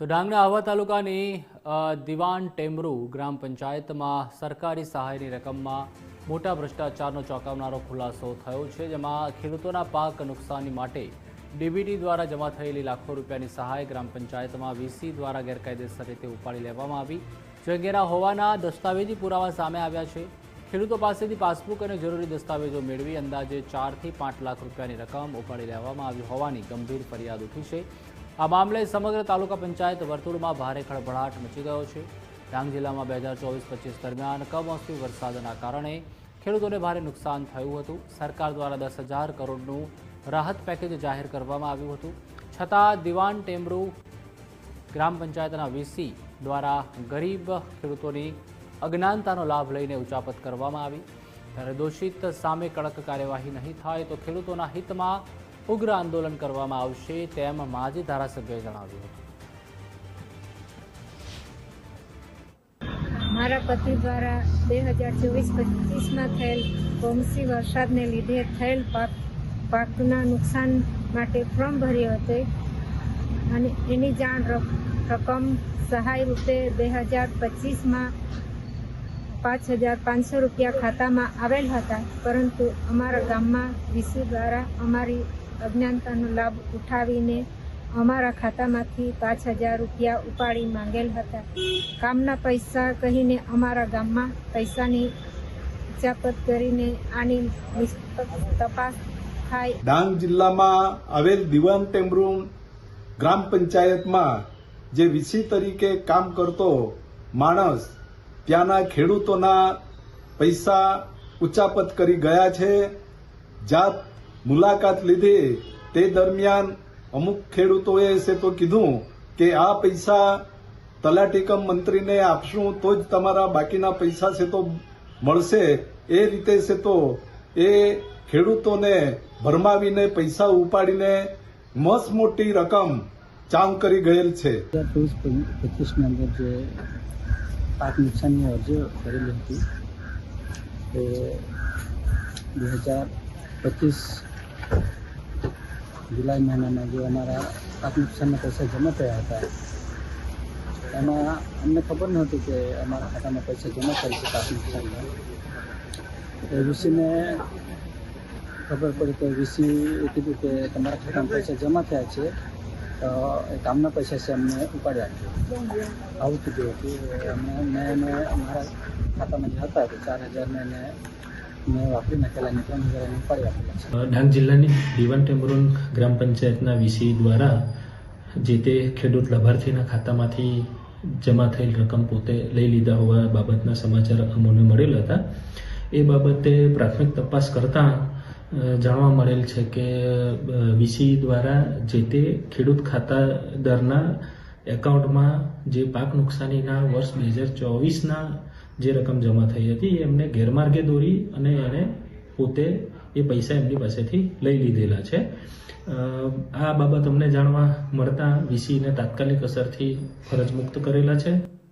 તો ડાંગના આહવા તાલુકાની દિવાન ટેમરુ ગ્રામ પંચાયતમાં સરકારી સહાયની રકમમાં મોટા ભ્રષ્ટાચારનો ચોંકાવનારો ખુલાસો થયો છે, જેમાં ખેડૂતોના પાક નુકસાની માટે ડીબીટી દ્વારા જમા થયેલી લાખો રૂપિયાની સહાય ગ્રામ પંચાયતમાં વીસી દ્વારા ગેરકાયદેસર રીતે ઉપાડી લેવામાં આવી. જે અંગેના હોવાના દસ્તાવેજી પુરાવા સામે આવ્યા છે. ખેડૂતો પાસેથી પાસબુક અને જરૂરી દસ્તાવેજો મેળવી અંદાજે ચારથી પાંચ લાખ રૂપિયાની રકમ ઉપાડી લેવામાં આવી હોવાની ગંભીર ફરિયાદ ઉઠી છે. આ મામલે સમગ્ર તાલુકા પંચાયત વર્તુળમાં ભારે ખળભળાટ મચી ગયો છે. ડાંગ જિલ્લામાં બે હજાર ચોવીસ પચીસ દરમિયાન કમોસમી વરસાદના કારણે ખેડૂતોને ભારે નુકસાન થયું હતું. સરકાર દ્વારા દસ હજાર કરોડનું રાહત પેકેજ જાહેર કરવામાં આવ્યું હતું. છતાં દિવાન ટેમરુ ગ્રામ પંચાયતના વીસી દ્વારા ગરીબ ખેડૂતોની અજ્ઞાનતાનો લાભ લઈને ઉચાપત કરવામાં આવી. ત્યારે દોષિત સામે કડક કાર્યવાહી નહીં થાય તો ખેડૂતોના હિતમાં ઉગ્ર આંદોલન કરવામાં આવશે તેમ માજી ધારાસભ્યએ જણાવ્યું હતું. મારા પતિ દ્વારા બે હજાર ચોવીસ પચીસમાં થયેલ કોમસી વરસાદને લીધે થયેલ પાક પાકના નુકસાન માટે ફોર્મ ભર્યો હતો અને એની જાણ રક- રકમ સહાય રૂપે બે હજાર પચીસમાં પાંચ હજાર પાંચસો રૂપિયા ખાતામાં આવેલ હતા. પરંતુ અમારા ગામમાં વીસી દ્વારા અમારી અજ્ઞાનતાનો લાભ ઉઠાવીને અમારા ખાતામાંથી પાંચ હજાર રૂપિયા ઉપાડી માંગેલ હતા. કામના પૈસા કહીને અમારા ગામમાં પૈસાની ઉચાપત કરીને આની તપાસ થાય. ડાંગ જિલ્લામાં આવેલ દિવાન ટેમરૂન ગ્રામ પંચાયતમાં જે વીસી તરીકે કામ કરતો માણસ, ત્યાંના ખેડૂતોના પૈસા ઉચાપત કરી ગયા છે. જાત મુલાકાત લીધી તે દરમિયાન અમુક ખેડૂતોએ છે તો કીધું કે આ પૈસા તલાટીકમ મંત્રીને આપશું તો જ તમારા બાકીના પૈસા છે તો મળશે. એ રીતે છે તો એ ખેડૂતોને ભરમાવીને પૈસા ઉપાડીને મસ્ત મોટી રકમ ચામ કરી ગયેલ છે. પચીસની અંદર જે પાક નુકસાનની અરજીઓ કરેલી હતી, એ બે હજાર પચીસ જુલાઈ મહિનામાં જે અમારા પાક નુકસાનના પૈસા જમા થયા હતા, એમાં અમને ખબર નહોતી કે અમારા ખાતામાં પૈસા જમા થાય છે પાક નુકસાનના એ ઋષિને ખબર પડી તો વીસી એ કીધું કે તમારા ખાતામાં પૈસા જમા થયા છે, તો એ કામના પૈસા છે અમને ઉપાડી આપજો આવું કીધું હતું. અમે, મેં અમારા ખાતામાં જે હતા, તો ચાર હજારને એને મેં ડાંગ જિલ્લાની દીવાન ટેમ્બરોન ગ્રામ પંચાયતના વીસી દ્વારા જે તે ખેડૂત લાભાર્થીના ખાતામાંથી જમા થયેલ રકમ પોતે લઈ લીધા હોવા બાબતના સમાચાર અમોને મળેલ હતા. એ બાબતે પ્રાથમિક તપાસ કરતાં જાણવા મળેલ છે કે વીસી દ્વારા જે તે ખેડૂત ખાતાદારના એકાઉન્ટમાં જે પાક નુકસાનીના વર્ષ બે હજાર ચોવીસના જે રકમ જમા થઈ હતી, એ એમને ગેરમાર્ગે દોરી અને એને પોતે એ પૈસા એમની પાસેથી લઈ લીધેલા છે. આ બાબત અમને જાણવા મળતા વીસીને તાત્કાલિક અસરથી ફરજ મુક્ત કરેલા છે.